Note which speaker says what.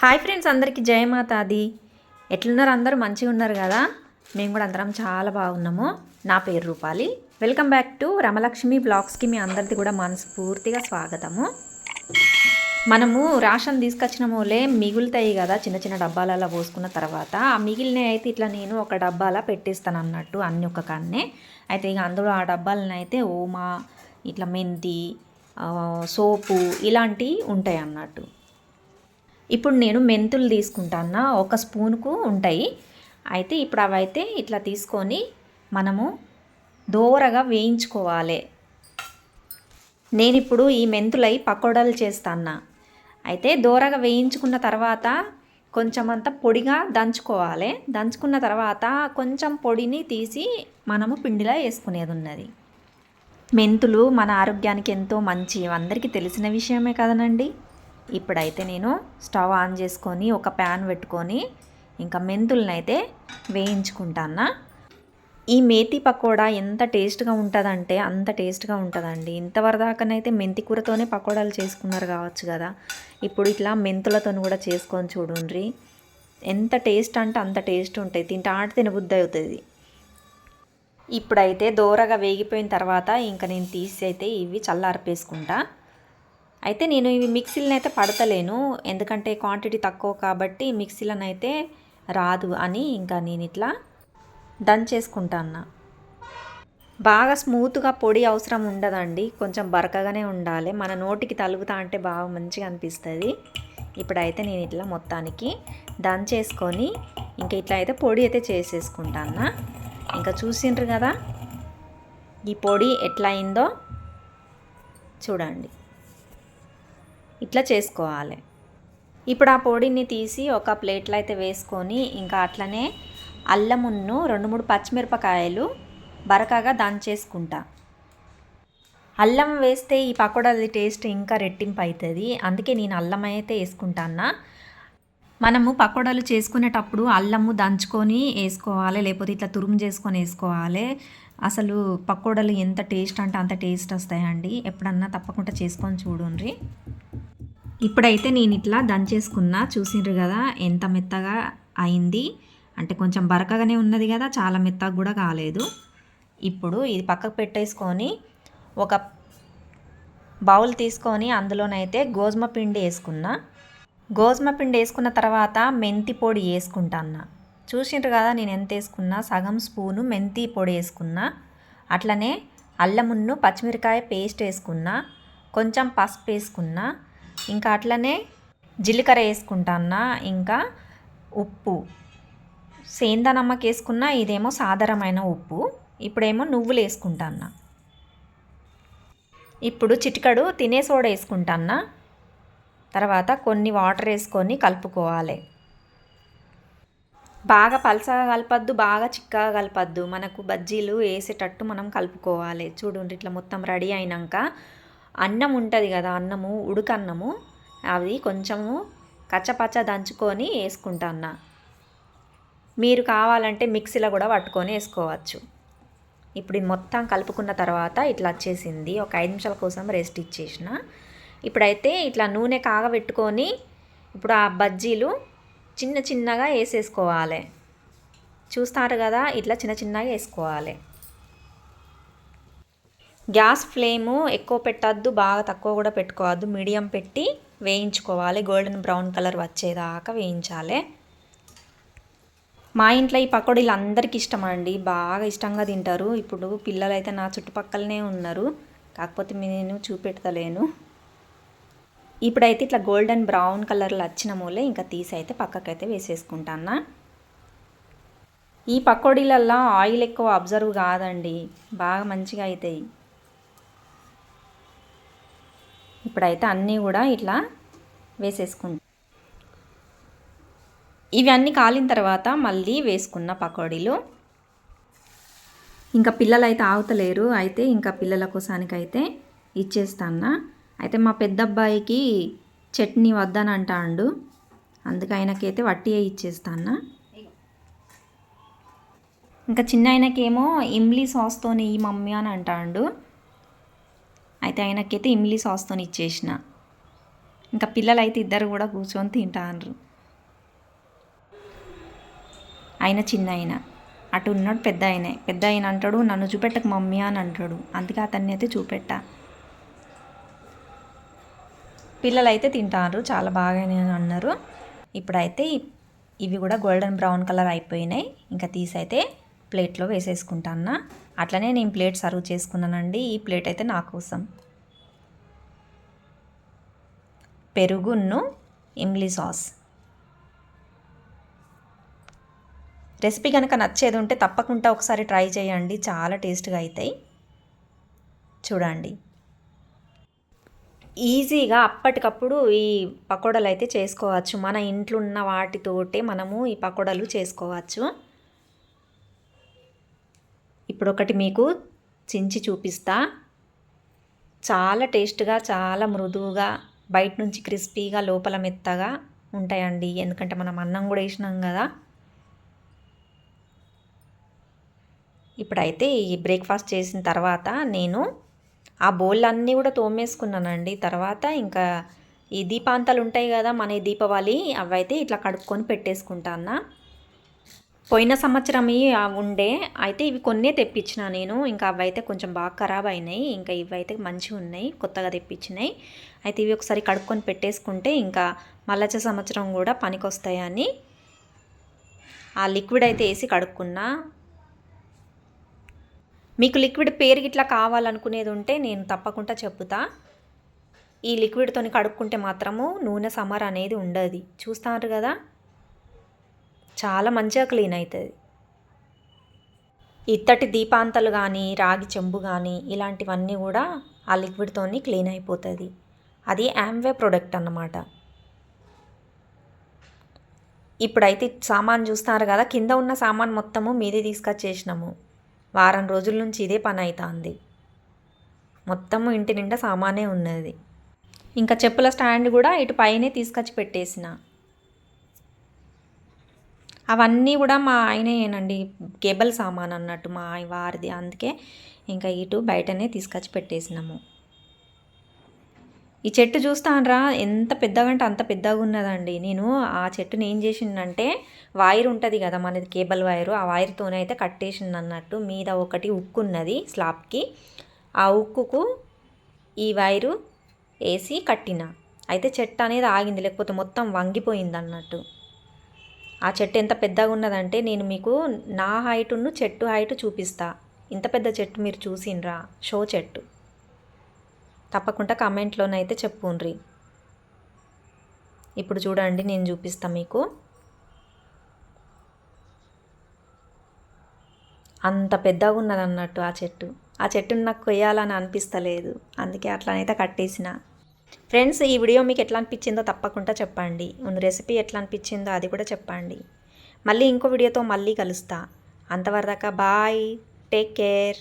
Speaker 1: Hi friends అందరికీ జయమాతాది ఎట్లున్నారు అందరూ? మంచిగా ఉన్నారు కదా? మేము కూడా అందరం చాలా బాగున్నాము. నా పేరు Rupali. Welcome back to Ramalakshmi బ్లాగ్స్కి మీ అందరిది కూడా మనస్ఫూర్తిగా స్వాగతము. మనము రాషన్ తీసుకొచ్చిన మూలే మిగులుతాయి కదా చిన్న చిన్న డబ్బాలలో పోసుకున్న తర్వాత. ఆ మిగిలిన అయితే ఇట్లా నేను ఒక డబ్బాలా పెట్టేస్తాను అన్నట్టు అన్ని ఒక కాన్నే. అయితే ఇక అందులో ఆ డబ్బాలను అయితే ఓమా ఇట్లా మెంతి సోపు ఇలాంటివి ఉంటాయి అన్నట్టు. ఇప్పుడు నేను మెంతులు తీసుకుంటాను ఒక స్పూన్కు ఉంటాయి. అయితే ఇప్పుడు అవైతే ఇట్లా తీసుకొని మనము దోరగా వేయించుకోవాలి. నేను ఇప్పుడు ఈ మెంతులై పకోడాలు చేస్తాను అయితే దోరగా వేయించుకున్న తర్వాత కొంచెం అంత పొడిగా దంచుకోవాలి. దంచుకున్న తర్వాత కొంచెం పొడిని తీసి మనము పిండిలా వేసుకునేది ఉన్నది మెంతులు మన ఆరోగ్యానికి ఎంతో మంచి అందరికీ తెలిసిన విషయమే కదనండి. ఇప్పుడైతే నేను స్టవ్ ఆన్ చేసుకొని ఒక ప్యాన్ పెట్టుకొని ఇంకా మెంతులను అయితే వేయించుకుంటానా ఈ మేతి పకోడా ఎంత టేస్ట్గా ఉంటుందంటే అంత టేస్ట్గా ఉంటుందండి. ఇంతవరదాకనైతే మెంతి కూరతోనే పకోడాలు చేసుకున్నారు కావచ్చు కదా. ఇప్పుడు ఇట్లా మెంతులతో కూడా చేసుకొని చూడండి. ఎంత టేస్ట్ అంటే అంత టేస్ట్ ఉంటుంది తింటా ఆట తినబుద్ధి అవుతుంది. ఇప్పుడైతే దోరగా వేగిపోయిన తర్వాత ఇంకా నేను తీసి అయితే ఇవి చల్లారిపేసుకుంటా. అయితే నేను ఇవి మిక్సీలను అయితే పడతలేను. ఎందుకంటే క్వాంటిటీ తక్కువ కాబట్టి మిక్సీలను అయితే రాదు అని ఇంకా నేను ఇట్లా దంచేసుకుంటాను బాగా స్మూత్గా పొడి అవసరం ఉండదండి. కొంచెం బరకగానే ఉండాలి. మన నోటికి తలుగుతా అంటే బాగా మంచిగా అనిపిస్తుంది. ఇప్పుడైతే నేను ఇట్లా మొత్తానికి దంచేసుకొని ఇంకా ఇట్లా అయితే పొడి అయితే చేసేసుకుంటాను ఇంకా చూసిండ్రు కదా? ఈ పొడి ఎట్లా అయిందో చూడండి. ఇట్లా చేసుకోవాలి. ఇప్పుడు ఆ పొడిని తీసి ఒక ప్లేట్లో అయితే వేసుకొని ఇంకా అట్లనే అల్లమున్ను రెండు మూడు పచ్చిమిరపకాయలు బరకగా దంచేసుకుంటా అల్లం వేస్తే ఈ పకోడాది టేస్ట్ ఇంకా రెట్టింపు అవుతుంది అందుకే నేను అల్లం అయితే వేసుకుంటానా మనము పకోడాలు చేసుకునేటప్పుడు అల్లము దంచుకొని వేసుకోవాలి లేకపోతే ఇట్లా తురుము చేసుకొని వేసుకోవాలి. అసలు పకోడాలు ఎంత టేస్ట్ అంటే అంత టేస్ట్ వస్తాయండి. ఎప్పుడన్నా తప్పకుండా చేసుకొని చూడండి. ఇప్పుడైతే నేను ఇట్లా దంచేసుకున్నా చూసిండ్రు కదా ఎంత మెత్తగా అయింది. అంటే కొంచెం బరకగానే ఉన్నది కదా చాలా మెత్తగా కూడా కాలేదు. ఇప్పుడు ఇది పక్కకు పెట్టేసుకొని ఒక బౌల్ తీసుకొని అందులోనైతే గోధుమ పిండి వేసుకున్నా. గోధుమ పిండి వేసుకున్న తర్వాత మెంతి పొడి వేసుకుంటాను చూసిండ్రు కదా నేను ఎంత వేసుకున్నా? సగం స్పూను మెంతి పొడి వేసుకున్నా. అట్లనే అల్లమున్ను పచ్చిమిరకాయ పేస్ట్ వేసుకున్నా. కొంచెం పసుపు వేసుకున్నా. ఇంకా అట్లనే జీలకర్ర వేసుకుంటానా ఇంకా ఉప్పు. సేందా నమ్మక వేసుకున్నా ఇదేమో సాధారణమైన ఉప్పు. ఇప్పుడేమో నువ్వులు వేసుకుంటానా ఇప్పుడు చిటికడు తినే సోడా వేసుకుంటానా తర్వాత కొన్ని వాటర్ వేసుకొని కలుపుకోవాలి. బాగా పలసగా కలపద్దు బాగా చిక్కగా కలపద్దు. మనకు బజ్జీలు వేసేటట్టు మనం కలుపుకోవాలి. చూడండి ఇట్లా మొత్తం రెడీ అయినాక అన్నం ఉంటుంది కదా అన్నము ఉడకన్నము అది కొంచెము కచ్చపచ్చ దంచుకొని వేసుకుంటాను మీరు కావాలంటే మిక్సీలో కూడా పట్టుకొని వేసుకోవచ్చు. ఇప్పుడు ఇది మొత్తం కలుపుకున్న తర్వాత ఇట్లా వచ్చేసింది. ఒక ఐదు నిమిషాల కోసం రెస్ట్ ఇచ్చేసిన. ఇప్పుడైతే ఇట్లా నూనె కాగబెట్టుకొని ఇప్పుడు ఆ బజ్జీలు చిన్న చిన్నగా వేసేసుకోవాలి. చూస్తారు కదా ఇట్లా చిన్న చిన్నగా వేసుకోవాలి. గ్యాస్ ఫ్లేము ఎక్కువ పెట్టద్దు బాగా తక్కువ కూడా పెట్టుకోవద్దు. మీడియం పెట్టి వేయించుకోవాలి. గోల్డెన్ బ్రౌన్ కలర్ వచ్చేదాకా వేయించాలి. మా ఇంట్లో ఈ పకోడీలు అందరికీ ఇష్టం అండి బాగా ఇష్టంగా తింటారు. ఇప్పుడు పిల్లలు అయితే నా చుట్టుపక్కలనే ఉన్నారు. కాకపోతే నేను చూపెడతలేను. ఇప్పుడైతే ఇట్లా గోల్డెన్ బ్రౌన్ కలర్లో వచ్చిన మూలే ఇంకా తీసి అయితే పక్కకైతే వేసేసుకుంటానా ఈ పకోడీలల్లో ఆయిల్ ఎక్కువ అబ్జర్వ్ కాదండి. బాగా మంచిగా అవుతాయి ఇప్పుడైతే అన్నీ కూడా ఇట్లా వేసేసుకుంటాం. ఇవన్నీ కాలిన తర్వాత మళ్ళీ వేసుకున్న పకోడీలు. ఇంకా పిల్లలు అయితే ఆగుతలేరు. అయితే ఇంకా పిల్లల కోసానికైతే ఇచ్చేస్తాను అయితే మా పెద్ద అబ్బాయికి చట్నీ వద్దని అంటాడు అందుకే ఆయనకైతే వట్టియే ఇచ్చేస్తాను ఇంకా చిన్న ఆయనకేమో ఇమ్లీ సాస్తోని ఈ మమ్మీ అని అంటాడు. అయితే ఆయనకైతే ఇమ్లీ సాస్తో ఇచ్చేసిన. ఇంకా పిల్లలు అయితే ఇద్దరు కూడా కూర్చొని తింటారు ఆయన చిన్న ఆయన అటు ఉన్నాడు పెద్ద ఆయనే పెద్ద ఆయన అంటాడు నన్ను చూపెట్టకు మమ్మీ అని అంటాడు. అందుకే అతన్ని అయితే చూపెట్టా. పిల్లలు అయితే తింటారు చాలా బాగానే అన్నారు. ఇప్పుడైతే ఇవి కూడా గోల్డెన్ బ్రౌన్ కలర్ అయిపోయినాయి. ఇంకా తీసైతే ప్లేట్లో వేసేసుకుంటాను అట్లనే నేను ప్లేట్ సర్వ్ చేసుకున్నానండి. ఈ ప్లేట్ అయితే నా కోసం. పెరుగును ఇమ్లీ సాస్. రెసిపీ కనుక నచ్చేది ఉంటే తప్పకుండా ఒకసారి ట్రై చేయండి. చాలా టేస్ట్గా అవుతాయి చూడండి. ఈజీగా అప్పటికప్పుడు ఈ పకోడలు అయితే చేసుకోవచ్చు. మన ఇంట్లో ఉన్న వాటితోటే మనము ఈ పకోడలు చేసుకోవచ్చు. ఇప్పుడు ఒకటి మీకు చించి చూపిస్తా. చాలా టేస్ట్గా చాలా మృదువుగా బయట నుంచి క్రిస్పీగా లోపల మెత్తగా ఉంటాయండి. ఎందుకంటే మనం అన్నం కూడా వేసినాం కదా. ఇప్పుడైతే ఈ బ్రేక్ఫాస్ట్ చేసిన తర్వాత నేను ఆ బౌల్ అన్నీ కూడా తోమేసుకున్నానండి. తర్వాత ఇంకా ఈ దీపాంతాలు ఉంటాయి కదా మన దీపావళి అవైతే ఇట్లా కడుక్కొని పెట్టేసుకుంటాను పోయిన సంవత్సరం ఉండే. అయితే ఇవి కొన్నే తెప్పించిన నేను. ఇంకా అవి అయితే కొంచెం బాగా ఖరాబ్ అయినాయి. ఇంకా ఇవైతే మంచిగా ఉన్నాయి. కొత్తగా తెప్పించినాయి. అయితే ఇవి ఒకసారి కడుక్కొని పెట్టేసుకుంటే ఇంకా మళ్ళొచ్చే సంవత్సరం కూడా పనికొస్తాయని ఆ లిక్విడ్ అయితే వేసి కడుక్కున్నా. మీకు లిక్విడ్ పేరు ఇట్లా కావాలనుకునేది ఉంటే నేను తప్పకుండా చెప్తా ఈ లిక్విడ్తోని కడుక్కుంటే మాత్రము నూనె సమర్ అనేది ఉండదు. చూస్తారు కదా? చాలా మంచిగా క్లీన్ అవుతుంది. ఇత్తటి దీపాంతలు కానీ రాగి చెంబు కానీ ఇలాంటివన్నీ కూడా ఆ లిక్విడ్తోని క్లీన్ అయిపోతుంది. అది యామ్వే ప్రోడక్ట్ అన్నమాట. ఇప్పుడైతే సామాన్ చూస్తున్నారు కదా కింద ఉన్న సామాన్ మొత్తము మీదే తీసుకొచ్చేసినాము. వారం రోజుల నుంచి ఇదే పని అవుతుంది మొత్తము ఇంటి నిండా సామానే ఉన్నది. ఇంకా చెప్పుల స్టాండ్ కూడా ఇటు పైనే తీసుకొచ్చి పెట్టేసిన. అవన్నీ కూడా మా ఆయనేనండి కేబుల్ సామాన్ అన్నట్టు మా వారిది. అందుకే ఇంకా ఇటు బయటనే తీసుకొచ్చి పెట్టేసినాము. ఈ చెట్టు చూస్తానరా ఎంత పెద్దగా అంటే అంత పెద్దగా ఉన్నదండి నేను ఆ చెట్టుని ఏం చేసిందంటే వైర్ ఉంటుంది కదా మనది కేబుల్ వైరు ఆ వైర్తోనే అయితే కట్టేసింది అన్నట్టు మీద ఒకటి ఉక్కు ఉన్నది స్లాబ్కి. ఆ ఉక్కుకు ఈ వైరు వేసి కట్టిన. అయితే చెట్టు అనేది ఆగింది లేకపోతే మొత్తం వంగిపోయింది అన్నట్టు ఆ చెట్టు ఎంత పెద్దగా ఉన్నదంటే నేను మీకు నా హైటును చెట్టు హైట్ చూపిస్తా. ఇంత పెద్ద చెట్టు మీరు చూసిండ్రా షో చెట్టు. తప్పకుండా కమెంట్లోనైతే చెప్పుండ్రి. ఇప్పుడు చూడండి నేను చూపిస్తా మీకు. అంత పెద్దగా ఉన్నది అన్నట్టు ఆ చెట్టు. ఆ చెట్టును నాకు కొయ్యాలని అనిపిస్తలేదు. అందుకే అట్లనైతే కట్టేసిన. ఫ్రెండ్స్ ఈ వీడియో మీకు ఎట్లా అనిపించిందో తప్పకుండా చెప్పండి. ముందు రెసిపీ ఎట్లా అనిపించిందో అది కూడా చెప్పండి. మళ్ళీ ఇంకో వీడియోతో మళ్ళీ కలుస్తా. అంతవరదాకా బాయ్. Take care